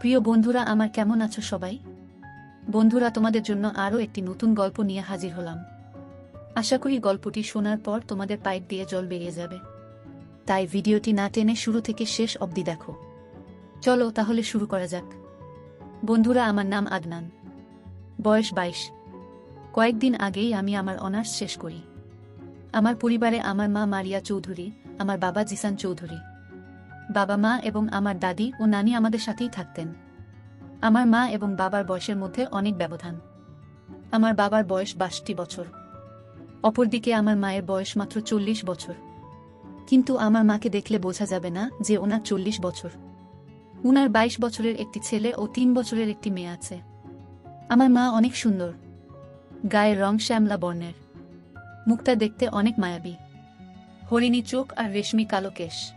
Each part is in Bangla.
প্রিয় বন্ধুরা, আমার কেমন আছো সবাই? বন্ধুরা, তোমাদের জন্য আরও একটি নতুন গল্প নিয়ে হাজির হলাম। আশা করি গল্পটি শোনার পর তোমাদের পাইপ দিয়ে জল বেরিয়ে যাবে। তাই ভিডিওটি না টেনে শুরু থেকে শেষ অবধি দেখো। চলো তাহলে শুরু করা যাক। বন্ধুরা, আমার নাম আদনান। বয়স বাইশ। কয়েকদিন আগেই আমি আমার অনার্স শেষ করি। আমার পরিবারে আমার মা মারিয়া চৌধুরী, আমার বাবা জিসান চৌধুরী। বাবা মা এবং আমার দাদি ও নানি আমাদের সাথেই থাকতেন। আমার মা এবং বাবার বয়সের মধ্যে অনেক ব্যবধান। আমার বাবার বয়স বাষট্টি বছর। অপরদিকে আমার মায়ের বয়স মাত্র চল্লিশ বছর। কিন্তু আমার মাকে দেখলে বোঝা যাবে না যে ওনার চল্লিশ বছর। উনার বাইশ বছরের একটি ছেলে ও তিন বছরের একটি মেয়ে আছে। আমার মা অনেক সুন্দর। গায়ের রং শ্যামলা বর্ণের। মুখটা দেখতে অনেক মায়াবী। হরিণী চোখ আর রেশমি কালো কেশ।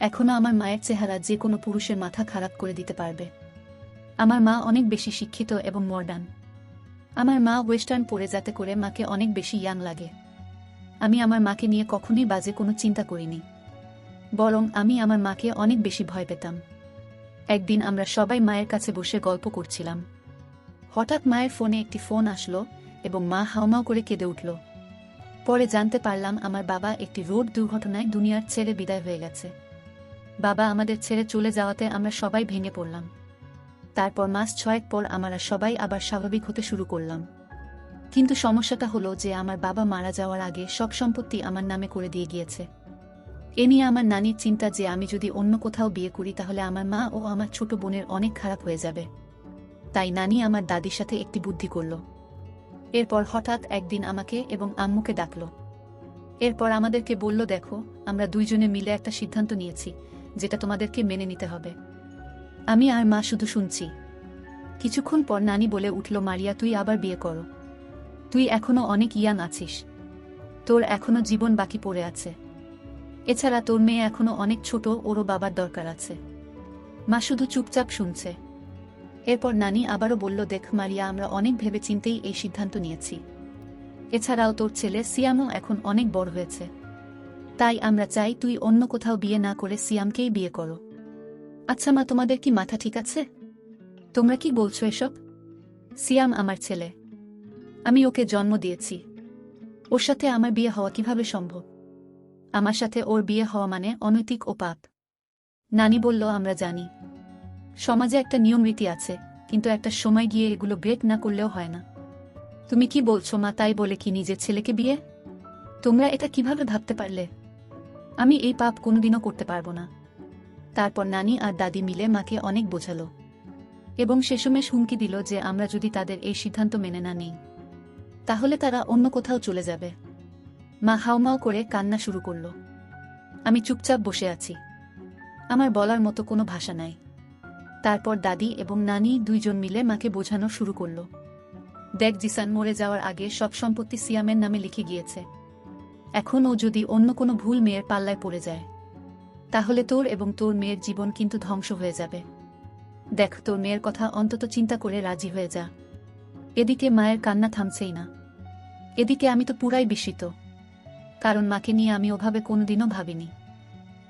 এখনও আমার মায়ের চেহারা যে কোনো পুরুষের মাথা খারাপ করে দিতে পারবে। আমার মা অনেক বেশি শিক্ষিত এবং মডার্ন আমার মা ওয়েস্টার্ন পরে যাতে করে মাকে অনেক বেশি ইয়াং লাগে। আমি আমার মাকে নিয়ে কখনোই বাজে কোনো চিন্তা করিনি। বরং আমি আমার মাকে অনেক বেশি ভয় পেতাম। একদিন আমরা সবাই মায়ের কাছে বসে গল্প করছিলাম। হঠাৎ মায়ের ফোনে একটি ফোন আসলো এবং মা হাওমাও করে কেঁদে উঠল। পরে জানতে পারলাম আমার বাবা একটি রোড দুর্ঘটনায় দুনিয়ার ছেড়ে বিদায় হয়ে গেছে। বাবা আমাদের ছেড়ে চলে যাওয়াতে আমরা সবাই ভেঙে পড়লাম। তারপর মাস ছয়েক পর আমরা সবাই আবার স্বাভাবিক হতে শুরু করলাম। কিন্তু সমস্যাটা হলো যে আমার বাবা মারা যাওয়ার আগে সব সম্পত্তি আমার নামে করে দিয়ে গিয়েছে। এ নিয়ে আমার নানির চিন্তা যে আমি যদি অন্য কোথাও বিয়ে করি তাহলে আমার মা ও আমার ছোট বোনের অনেক খারাপ হয়ে যাবে। তাই নানি আমার দাদির সাথে একটি বুদ্ধি করল। এরপর হঠাৎ একদিন আমাকে এবং আম্মুকে ডাকল। এরপর আমাদেরকে বলল, দেখো, আমরা দুইজনে মিলে একটা সিদ্ধান্ত নিয়েছি। যেটা তোমাদেরকে মেনে নিতে হবে। আমি আর মা শুধু শুনছি। কিছুক্ষণ পর নানি বলে উঠল, মারিয়া, তুই আবার বিয়ে করো। তুই এখনও অনেক ইয়াং আছিস। তোর এখনও জীবন বাকি পড়ে আছে। এছাড়া তোর মেয়ে এখনও অনেক ছোট, ওরও বাবার দরকার আছে। মা শুধু চুপচাপ শুনছে। এরপর নানি আবারও বলল, দেখ মারিয়া, আমরা অনেক ভেবে চিন্তেই এই সিদ্ধান্ত নিয়েছি। এছাড়াও তোর ছেলে সিয়ামও এখন অনেক বড় হয়েছে। তাই আমরা চাই তুই অন্য কোথাও বিয়ে না করে সিয়ামকেই বিয়ে করো। আচ্ছা মা, তোমাদের কি মাথা ঠিক আছে? তোমরা কি বলছো এসব? সিয়াম আমার ছেলে। আমি ওকে জন্ম দিয়েছি। ওর সাথে আমার বিয়ে হওয়া কীভাবে সম্ভব? আমার সাথে ওর বিয়ে হওয়া মানে অনৈতিক ও পাপ। নানি বলল, আমরা জানি। সমাজে একটা নিয়ম রীতি আছে, কিন্তু একটা সময় গিয়ে এগুলো ব্রেক না করলেও হয় না। তুমি কি বলছো মা, তাই বলে কি নিজের ছেলেকে বিয়ে? তোমরা এটা কীভাবে ভাবতে পারলে? আমি এই পাপ কোনোদিনও করতে পারব না। তারপর নানি আর দাদি মিলে মাকে অনেক বোঝালো। এবং শেষমেশ হুমকি দিল যে আমরা যদি তাদের এই সিদ্ধান্ত মেনে না নিই, তাহলে তারা অন্য কোথাও চলে যাবে। মা হাউমাউ করে কান্না শুরু করল। আমি চুপচাপ বসে আছি। আমার বলার মতো কোনো ভাষা নাই। তারপর দাদি এবং নানি দুইজন মিলে মাকে বোঝানো শুরু করল। দেখ জিসান মরে যাওয়ার আগে সব সম্পত্তি সিয়ামের নামে লিখে গিয়েছে। এখন ও যদি অন্য কোনো ভুল মেয়ের পাল্লায় পড়ে যায়, তাহলে তোর এবং তোর মেয়ের জীবন কিন্তু ধ্বংস হয়ে যাবে। দেখ, তোর মেয়ের কথা অন্তত চিন্তা করে রাজি হয়ে যা। এদিকে মায়ের কান্না থামছেই না। এদিকে আমি তো পুরাই বিস্মিত। কারণ মাকে নিয়ে আমি ওভাবে কোনোদিনও ভাবিনি।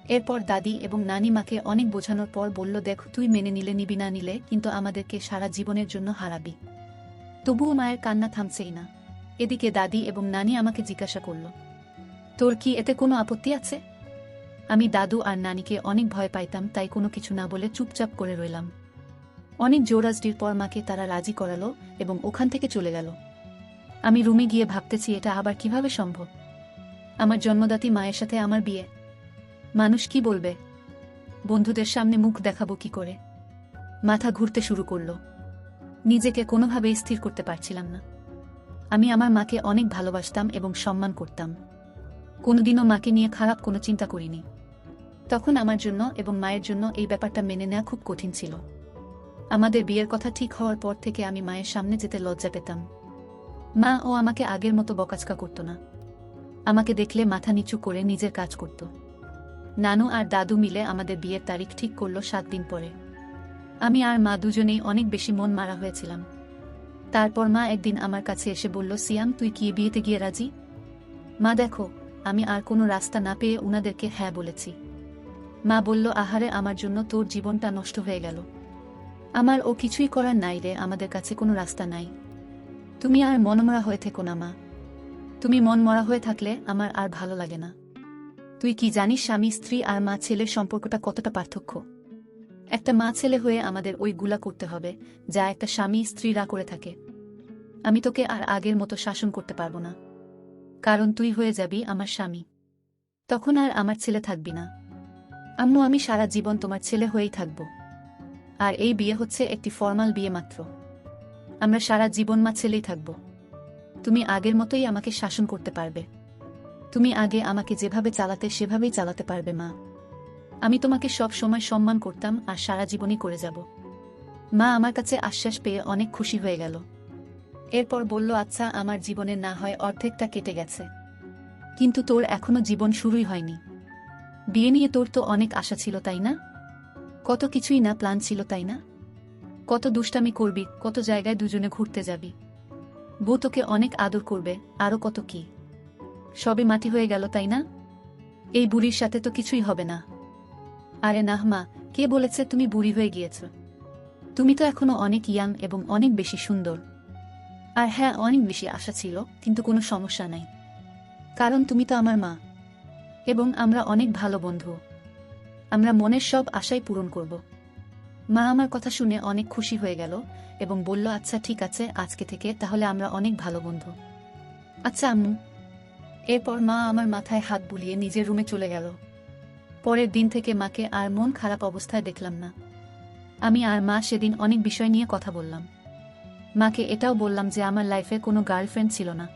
এরপর দাদি এবং নানি মাকে অনেক বোঝানোর পর বলল, দেখ, তুই মেনে নিলে, নিবি না নিলে কিন্তু আমাদেরকে সারা জীবনের জন্য হারাবি। তবুও মায়ের কান্না থামছেই না। এদিকে দাদি এবং নানি আমাকে জিজ্ঞাসা করল তোর কি এতে কোনো আপত্তি আছে? আমি দাদু আর নানিকে অনেক ভয় পাইতাম, তাই কোনো কিছু না বলে চুপচাপ করে রইলাম। অনেক জোরাজডির পর মাকে তারা রাজি করালো এবং ওখান থেকে চলে গেল। আমি রুমে গিয়ে ভাবতেছি, এটা আবার কীভাবে সম্ভব? আমার জন্মদাতি মায়ের সাথে আমার বিয়ে। মানুষ কি বলবে? বন্ধুদের সামনে মুখ দেখাবো কি করে? মাথা ঘুরতে শুরু করল। নিজেকে কোনোভাবেই স্থির করতে পারছিলাম না। আমি আমার মাকে অনেক ভালোবাসতাম এবং সম্মান করতাম। কোনোদিনও মাকে নিয়ে খারাপ কোনো চিন্তা করিনি। তখন আমার জন্য এবং মায়ের জন্য এই ব্যাপারটা মেনে নেওয়া খুব কঠিন ছিল। আমাদের বিয়ের কথা ঠিক হওয়ার পর থেকে আমি মায়ের সামনে যেতে লজ্জা পেতাম। মা ও আমাকে আগের মতো বকাচকা করত না। আমাকে দেখলে মাথা নিচু করে নিজের কাজ করত। নানু আর দাদু মিলে আমাদের বিয়ের তারিখ ঠিক করল সাত দিন পরে। আমি আর মা দুজনেই অনেক বেশি মন মারা হয়েছিলাম। তারপর মা একদিন আমার কাছে এসে বলল, সিয়াম, তুই কি বিয়েতে গিয়ে রাজি? মা, দেখো আমি আর কোনো রাস্তা না পেয়ে উনাদেরকে হ্যাঁ বলেছি। মা বলল, আহারে, আমার জন্য তোর জীবনটা নষ্ট হয়ে গেল। আমার ও কিছুই করার নাই রে, আমাদের কাছে কোনো রাস্তা নাই। তুমি আর মনমরা হয়ে থেকো না, মা। তুমি মন মরা হয়ে থাকলে আমার আর ভালো লাগে না। তুই কি জানিস, স্বামী, স্ত্রী আর মা ছেলের সম্পর্কটা কতটা পার্থক্য? একটা মা ছেলে হয়ে আমাদের ওই গুলা করতে হবে, যা একটা স্বামী স্ত্রীরা করে থাকে। আমি তোকে আর আগের মতো শাসন করতে পারব না। কারণ তুই হয়ে যাবি আমার স্বামী। তখন আর আমার ছেলে থাকবি না। আম্মু, আমি সারা জীবন তোমার ছেলে হয়েই থাকব। আর এই বিয়ে হচ্ছে একটি ফর্মাল বিয়ে মাত্র। আমরা সারা জীবন মা ছেলেই থাকব। তুমি আগের মতোই আমাকে শাসন করতে পারবে। তুমি আগে আমাকে যেভাবে চালাতে, সেভাবেই চালাতে পারবে মা। আমি তোমাকে সব সময় সম্মান করতাম আর সারা জীবনই করে যাব। মা আমার কাছে আশ্বাস পেয়ে অনেক খুশি হয়ে গেল। এরপর বলল আচ্ছা আমার জীবনে না হয় অর্ধেকটা কেটে গেছে। কিন্তু তোর এখনও জীবন শুরুই হয়নি। বিয়ে নিয়ে তোর তো অনেক আশা ছিল, তাই না? কত কিছুই না প্ল্যান ছিল, তাই না? কত দুষ্টামি করবি, কত জায়গায় দুজনে ঘুরতে যাবি। বউ তোকে অনেক আদর করবে আরও কত কি। সবে মাটি হয়ে গেল, তাই না? এই বুড়ির সাথে তো কিছুই হবে না। আরে নাহ মা, কে বলেছে তুমি বুড়ি হয়ে গিয়েছ? তুমি তো এখনও অনেক ইয়াং এবং অনেক বেশি সুন্দর। আর হ্যাঁ অনেক বেশি আশা ছিল, কিন্তু কোনো সমস্যা নাই। কারণ তুমি তো আমার মা, এবং আমরা অনেক ভালো বন্ধু। আমরা মনের সব আশাই পূরণ করব। মা আমার কথা শুনে অনেক খুশি হয়ে গেল এবং বলল আচ্ছা ঠিক আছে, আজকে থেকে তাহলে আমরা অনেক ভালো বন্ধু। আচ্ছা আম্মু। এরপর মা আমার মাথায় হাত বুলিয়ে নিজের রুমে চলে গেল। পরের দিন থেকে মাকে আর মন খারাপ অবস্থায় দেখলাম না। আমি আর মা সেদিন অনেক বিষয় নিয়ে কথা বললাম। মাকে এটাও বললাম যে আমার লাইফে কোনো গার্লফ্রেন্ড ছিল না।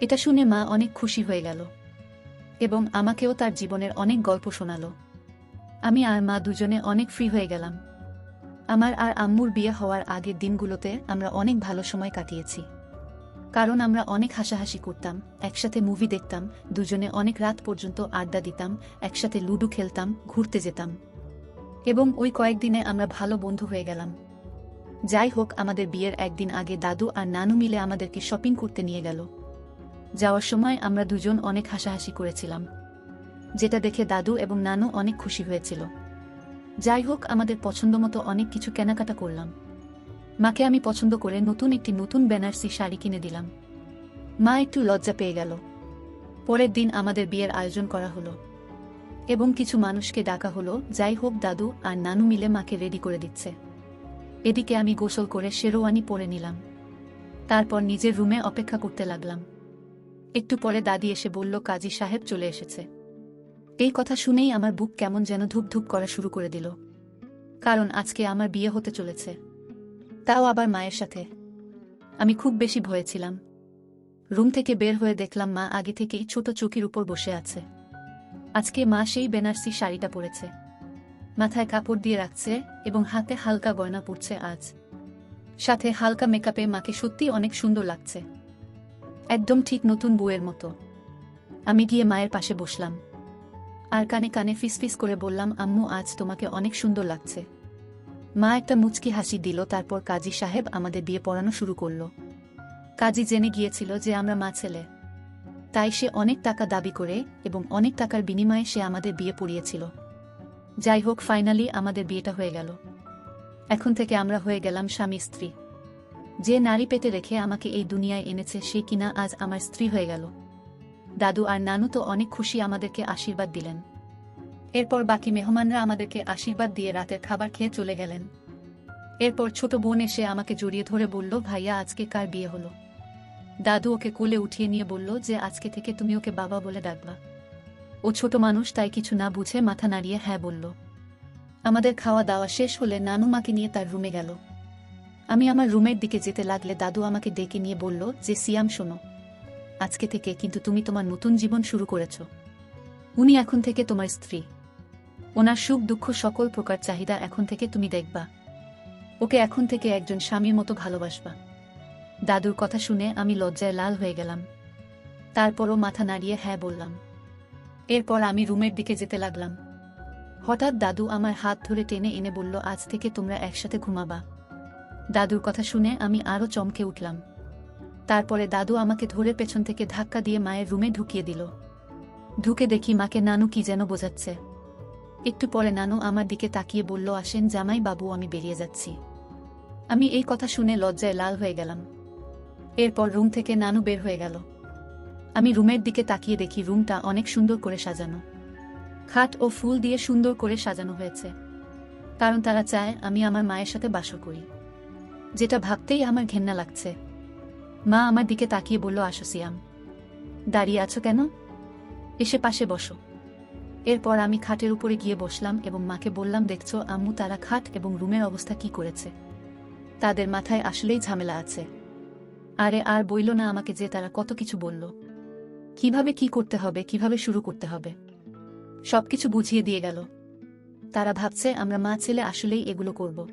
এটা শুনে মা অনেক খুশি হয়ে গেল। এবং আমাকেও তার জীবনের অনেক গল্প শোনালো। আমি আর মা দুজনে অনেক ফ্রি হয়ে গেলাম। আমার আর আম্মুর বিয়ে হওয়ার আগের দিনগুলোতে আমরা অনেক ভালো সময় কাটিয়েছি। কারণ আমরা অনেক হাসাহাসি করতাম, একসাথে মুভি দেখতাম, দুজনে অনেক রাত পর্যন্ত আড্ডা দিতাম, একসাথে লুডো খেলতাম, ঘুরতে যেতাম। এবং ওই কয়েকদিনে আমরা ভালো বন্ধু হয়ে গেলাম। যাই হোক আমাদের বিয়ের একদিন আগে দাদু আর নানু মিলে আমাদেরকে শপিং করতে নিয়ে গেল। যাওয়ার সময় আমরা দুজন অনেক হাসাহাসি করেছিলাম, যেটা দেখে দাদু এবং নানু অনেক খুশি হয়েছিল। যাই হোক আমাদের পছন্দ মতো অনেক কিছু কেনাকাটা করলাম। মাকে আমি পছন্দ করে নতুন একটি নতুন বেনারসি শাড়ি কিনে দিলাম। মা একটু লজ্জা পেয়ে গেল। পরের দিন আমাদের বিয়ের আয়োজন করা হলো এবং কিছু মানুষকে ডাকা হলো। যাই হোক দাদু আর নানু মিলে মাকে রেডি করে দিচ্ছে। এদিকে আমি গোসল করে শেরোয়ানি পরে নিলাম। তারপর নিজের রুমে অপেক্ষা করতে লাগলাম। একটু পরে দাদি এসে বলল, কাজী সাহেব চলে এসেছে। এই কথা শুনেই আমার বুক কেমন যেন ধুপ ধুপ করা শুরু করে দিল। কারণ আজকে আমার বিয়ে হতে চলেছে। তাও আবার মায়ের সাথে। আমি খুব বেশি ভয়ে ছিলাম। রুম থেকে বের হয়ে দেখলাম মা আগে থেকেই ছোট চৌকির উপর বসে আছে। আজকে মা সেই বেনারসি শাড়িটা পরেছে। মাথায় কাপড় দিয়ে রাখছে এবং হাতে হালকা গয়না পরছে আজ। সাথে হালকা মেকআপে মাকে সত্যি অনেক সুন্দর লাগছে। একদম ঠিক নতুন বউয়ের মতো। আমি গিয়ে মায়ের পাশে বসলাম। আর কানে কানে ফিসফিস করে বললাম, আম্মু, আজ তোমাকে অনেক সুন্দর লাগছে। মা একটা মুচকি হাসি দিল, তারপর কাজী সাহেব আমাদের বিয়ে পড়ানো শুরু করল। কাজী জেনে গিয়েছিল যে আমরা মা ছেলে। তাই সে অনেক টাকা দাবি করে এবং অনেক টাকার বিনিময়ে সে আমাদের বিয়ে পড়িয়েছিল। যাই হোক, ফাইনালি আমাদের বিয়েটা হয়ে গেল। এখন থেকে আমরা হয়ে গেলাম স্বামী স্ত্রী। যে নারী পেতে রেখে আমাকে এই দুনিয়ায় এনেছে, সে কিনা আজ আমার স্ত্রী হয়ে গেল। দাদু আর নানু তো অনেক খুশি আমাদেরকে আশীর্বাদ দিলেন। এরপর বাকি মেহমানরা আমাদেরকে আশীর্বাদ দিয়ে রাতের খাবার খেয়ে চলে গেলেন। এরপর ছোট বোন এসে আমাকে জড়িয়ে ধরে বলল, ভাইয়া, আজকে কার বিয়ে হলো? দাদু ওকে কোলে উঠিয়ে নিয়ে বলল যে, আজকে থেকে তুমি ওকে বাবা বলে ডাকবা। ও ছোট মানুষ তাই কিছু না বুঝে মাথা নাড়িয়ে হ্যাঁ বলল। আমাদের খাওয়া দাওয়া শেষ হলে নানু মাকে নিয়ে তার রুমে গেল। আমি আমার রুমের দিকে যেতে লাগলে দাদু আমাকে ডেকে নিয়ে বলল যে, সিয়াম, শোনো। আজকে থেকে কিন্তু তুমি তোমার নতুন জীবন শুরু করেছ। উনি এখন থেকে তোমার স্ত্রী। ওনার সুখ, দুঃখ সকল প্রকার চাহিদা এখন থেকে তুমি দেখবা। ওকে এখন থেকে একজন স্বামীর মতো ভালোবাসবা। দাদুর কথা শুনে আমি লজ্জায় লাল হয়ে গেলাম। তারপরও মাথা নাড়িয়ে হ্যাঁ বললাম। এরপর আমি রুমের দিকে যেতে লাগলাম। হঠাৎ দাদু আমার হাত ধরে টেনে এনে বলল, আজ থেকে তোমরা একসাথে ঘুমাবা। দাদুর কথা শুনে আমি আরও চমকে উঠলাম। তারপরে দাদু আমাকে ধরে পেছন থেকে ধাক্কা দিয়ে মায়ের রুমে ঢুকিয়ে দিল। ঢুকে দেখি মাকে নানু কি যেন বোঝাচ্ছে। একটু পরে নানু আমার দিকে তাকিয়ে বলল, আসেন জামাই বাবু, আমি বেরিয়ে যাচ্ছি। আমি এই কথা শুনে লজ্জায় লাল হয়ে গেলাম। এরপর রুম থেকে নানু বের হয়ে গেল। আমি রুমের দিকে তাকিয়ে দেখি রুমটা অনেক সুন্দর করে সাজানো। খাট ও ফুল দিয়ে সুন্দর করে সাজানো হয়েছে। কারণ তারা চায় আমি আমার মায়ের সাথে বাসর করি। যেটা ভাবতেই আমার ঘেন্না লাগছে। মা আমার দিকে তাকিয়ে বলল, আসো সিয়াম। দাঁড়িয়ে আছো কেন? এসে পাশে বসো। এরপর আমি খাটের উপরে গিয়ে বসলাম এবং মাকে বললাম, দেখছ, আম্মু তারা খাট এবং রুমের অবস্থা কি করেছে? তাদের মাথায় আসলেই ঝামেলা আছে। আরে, আর বইল না আমাকে যে তারা কত কিছু বলল। কীভাবে কি করতে হবে, কীভাবে শুরু করতে হবে? সবকিছু বুঝিয়ে দিয়ে গেল। তারা ভাবছে, আমরা মা ছেলে আসলেই এগুলো করব।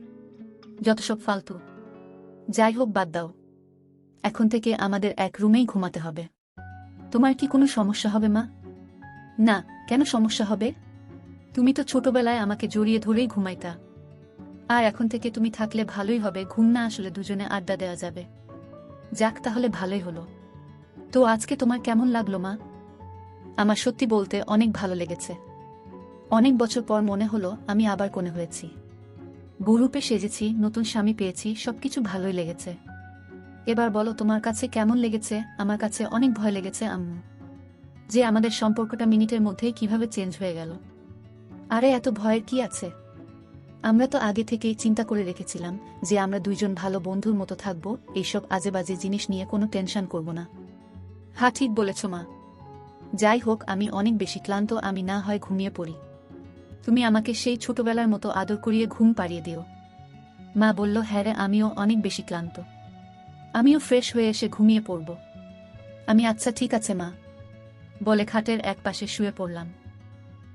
যত সব ফালতু। যাই হোক, বাদ দাও। এখন থেকে আমাদের এক রুমেই ঘুমাতে হবে। তোমার কি কোনো সমস্যা হবে, মা? না, কেন সমস্যা হবে? তুমি তো ছোটবেলায় আমাকে জড়িয়ে ধরেই ঘুমাইতা। আর এখন থেকে তুমি থাকলে ভালোই হবে, ঘুম না আসলে দুজনে আড্ডা দেওয়া যাবে। যাক, তাহলে ভালোই হলো। তো আজকে তোমার কেমন লাগল, মা? আমার সত্যি বলতে অনেক ভালো লেগেছে। অনেক বছর পর মনে হলো আমি আবার কোণে হয়েছি। গুরুপে সেজেছি, নতুন স্বামী পেয়েছি, সবকিছু ভালোই লেগেছে। এবার বলো তোমার কাছে কেমন লেগেছে? আমার কাছে অনেক ভয় লেগেছে, আম্মু। যে আমাদের সম্পর্কটা মিনিটের মধ্যেই কীভাবে চেঞ্জ হয়ে গেল। আরে এত ভয়ের কি আছে? আমরা তো আগে থেকেই চিন্তা করে রেখেছিলাম যে আমরা দুইজন ভালো বন্ধুর মতো থাকব, এইসব আজেবাজে জিনিস নিয়ে কোনো টেনশন করব না। হ্যাঁ ঠিক বলেছ, মা। যাই হোক, আমি অনেক বেশি ক্লান্ত, আমি না হয় ঘুমিয়ে পড়ি। তুমি আমাকে সেই ছোটবেলার মতো আদর করিয়ে ঘুম পাড়িয়ে দিও। মা বলল হ্যাঁ রে, আমিও অনেক বেশি ক্লান্ত। আমিও ফ্রেশ হয়ে এসে ঘুমিয়ে পড়ব। আমি আচ্ছা ঠিক আছে, মা। বলে খাটের এক পাশে শুয়ে পড়লাম।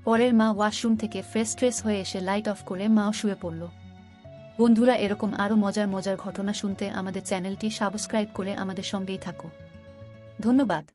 পরের মা ওয়াশরুম থেকে ফ্রেশ ট্রেস হয়ে এসে লাইট অফ করে মাও শুয়ে পড়ল। বন্ধুরা, এরকম আরও মজার মজার ঘটনা শুনতে আমাদের চ্যানেলটি সাবস্ক্রাইব করে আমাদের সঙ্গেই থাকো। ধন্যবাদ।